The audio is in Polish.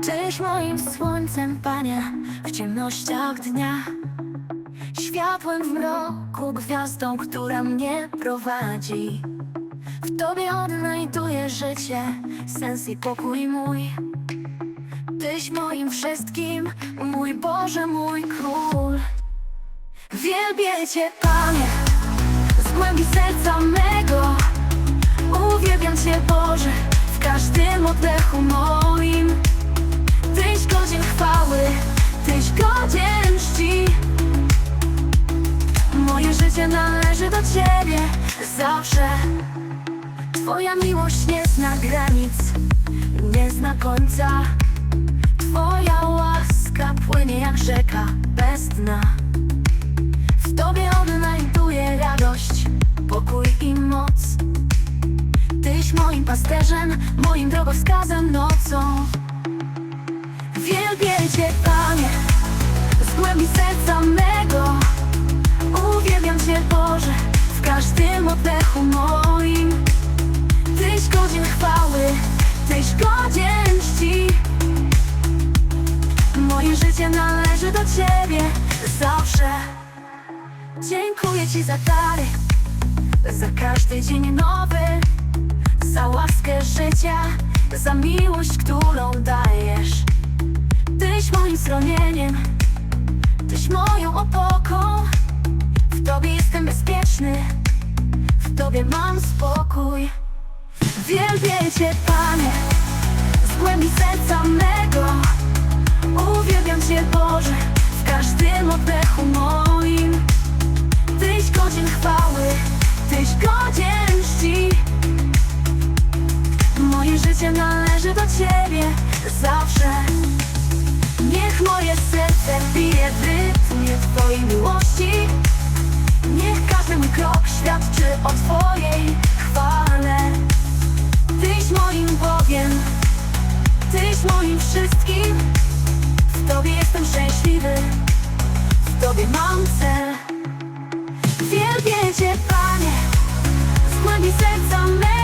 Jesteś moim słońcem, Panie, w ciemnościach dnia. Światłem w mroku, gwiazdą, która mnie prowadzi. W Tobie odnajduję życie, sens i pokój mój. Tyś moim wszystkim, mój Boże, mój Król. Wielbię Cię, Panie, z głębi serca mego. Uwielbiam Cię, Boże, w każdym oddechu moim Życie należy do Ciebie. Zawsze Twoja miłość nie zna granic, nie zna końca. Twoja łaska płynie jak rzeka bez dna. W Tobie odnajduję radość, pokój i moc. Tyś moim pasterzem, moim drogowskazem nocą. Wielbię Cię, Panie, z głębi serca mego w każdym oddechu moim. Tyś godzien chwały, Tyś godzien czci. Moje życie należy do Ciebie. Zawsze. Dziękuję Ci za dary, za każdy dzień nowy. Za łaskę życia, za miłość, którą dajesz. Tyś moim schronieniem, Tyś moją opoką. W Tobie jestem bezpieczny, Tobie mam spokój. Wielbię Cię, Panie, z głębi serca mego. Uwielbiam Cię, Boże, w każdym oddechu moim. Tyś godzien chwały, Tyś godzien czci Moje życie należy do Ciebie zawsze. Niech moje serce bije w rytmie Twojej miłości o Twojej chwale. Tyś moim Bogiem Tyś moim wszystkim. W Tobie jestem szczęśliwy W Tobie mam cel. Wielbię Cię, Panie Z głębi serca mego